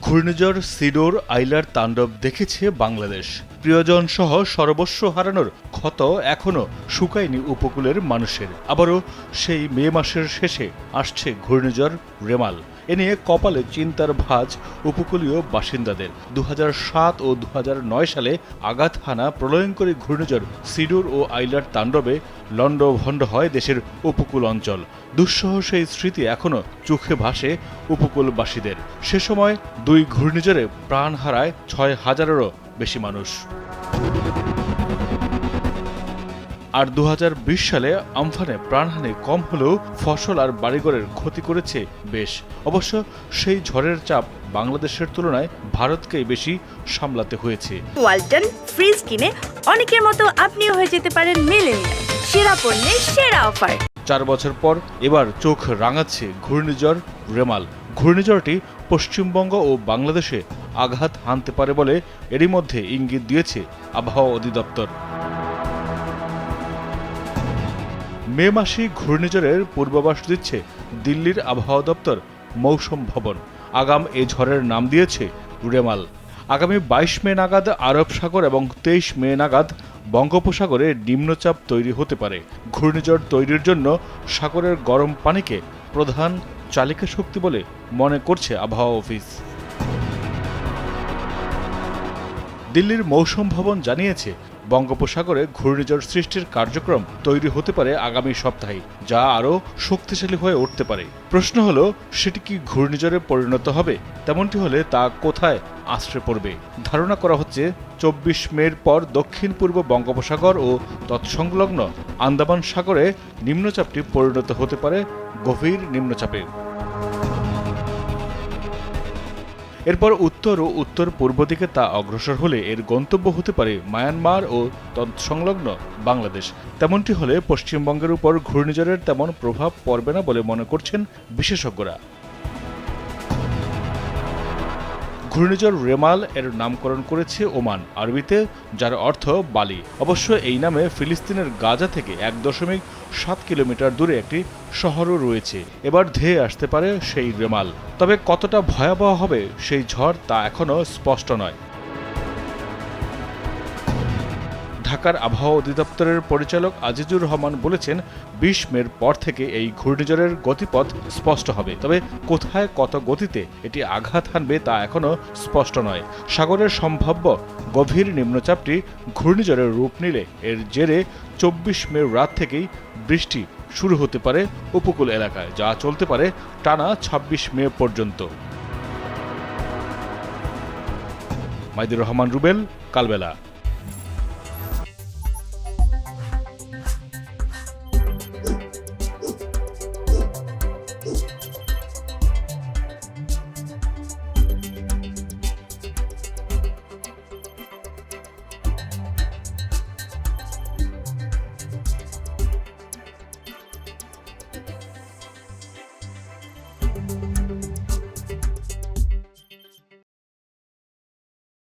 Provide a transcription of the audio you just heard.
ঘূর্ণিঝড় সিডোর আইলার তাণ্ডব দেখেছে বাংলাদেশ। প্রিয়জন সহ সর্বস্ব হারানোর ক্ষত এখনও শুকায়নি উপকূলের মানুষের। আবারও সেই মে মাসের শেষে আসছে ঘূর্ণিঝড় রেমাল। এ নিয়ে কপালে চিন্তার ভাঁজ উপকূলীয় বাসিন্দাদের। দু ও দু হাজার নয় সালে আঘাত হানা প্রলয়ঙ্করী ঘূর্ণিঝড় সিডুর ও আইলার তাণ্ডবে লণ্ডভণ্ড হয় দেশের উপকূল অঞ্চল। দুঃসহ সেই স্মৃতি এখনও চোখে ভাসে উপকূলবাসীদের। সে সময় দুই ঘূর্ণিঝড়ে প্রাণ হারায় ছয় হাজারেরও বেশি মানুষ। আর দুহাজার বিশ সালে আমফানে প্রাণহানি কম হলেও ফসল আর বাড়িঘরের ক্ষতি করেছে বেশ। অবশ্য সেই ঝড়ের চাপ বাংলাদেশের তুলনায় ভারতকেই বেশি সামলাতে হয়েছে। ওয়ালটন ফ্রিজ কিনে অনেকের মতো আপনিও হয়ে যেতে পারেন মিলেনিয়াল। সেরা পণ্যের সেরা অফার। চার বছর পর এবার চোখ রাঙাচ্ছে ঘূর্ণিঝড় রেমাল। ঘূর্ণিঝড়টি পশ্চিমবঙ্গ ও বাংলাদেশে আঘাত হানতে পারে বলে এরই মধ্যে ইঙ্গিত দিয়েছে আবহাওয়া অধিদপ্তর। মে মাসে ঘূর্ণিঝড়ের পূর্বাভাস দিচ্ছে দিল্লির আবহাওয়া দপ্তর মৌসুম ভবন। আগাম এই ঝড়ের নাম দিয়েছে রেমাল। আগামী বাইশ মে নাগাদ আরব সাগর এবং তেইশ মে নাগাদ বঙ্গোপসাগরে নিম্নচাপ তৈরি হতে পারে। ঘূর্ণিঝড় তৈরির জন্য সাগরের গরম পানিকে প্রধান চালিকা শক্তি বলে মনে করছে আবহাওয়া অফিস। দিল্লির মৌসুম ভবন জানিয়েছে, বঙ্গোপসাগরে ঘূর্ণিঝড় সৃষ্টির কার্যক্রম তৈরি হতে পারে আগামী সপ্তাহে, যা আরও শক্তিশালী হয়ে উঠতে পারে। প্রশ্ন হলো, সেটি কি ঘূর্ণিঝড়ে পরিণত হবে? তেমনটি হলে তা কোথায় আশ্রে পড়বে? ধারণা করা হচ্ছে, চব্বিশ মের পর দক্ষিণ পূর্ব বঙ্গোপসাগর ও তৎসংলগ্ন আন্দামান সাগরে নিম্নচাপটি পরিণত হতে পারে গভীর নিম্নচাপে। এরপর উত্তর ও উত্তর পূর্ব দিকে তা অগ্রসর হলে এর গন্তব্য হতে পারে মায়ানমার ও তৎসংলগ্ন বাংলাদেশ। তেমনটি হলে পশ্চিমবঙ্গের উপর ঘূর্ণিঝড়ের তেমন প্রভাব পড়বে না বলে মনে করছেন বিশেষজ্ঞরা। ঘূর্ণিঝড় রেমাল এর নামকরণ করেছে ওমান আরবিতে, যার অর্থ বালি। অবশ্য এই নামে ফিলিস্তিনের গাজা থেকে এক দশমিক সাত কিলোমিটার দূরে একটি শহরও রয়েছে। এবার ধেয়ে আসতে পারে সেই রেমাল। তবে কতটা ভয়াবহ হবে সেই ঝড় তা এখনও স্পষ্ট নয়। ঢাকার আবহাওয়া অধিদপ্তরের পরিচালক আজিজুর রহমান বলেছেন, বিশ মের পর থেকে এই ঘূর্ণিঝড়ের গতিপথ স্পষ্ট হবে। তবে কোথায় কত গতিতে এটি আঘাত হানবে তা এখনও স্পষ্ট নয়। সাগরের সম্ভাব্য গভীর নিম্নচাপটি ঘূর্ণিঝড়ের রূপ নিলে এর জেরে চব্বিশ মে রাত থেকেই বৃষ্টি শুরু হতে পারে উপকূল এলাকায়, যা চলতে পারে টানা ছাব্বিশ মে পর্যন্ত। মাইদুর রহমান, রুবেল, কালবেলা।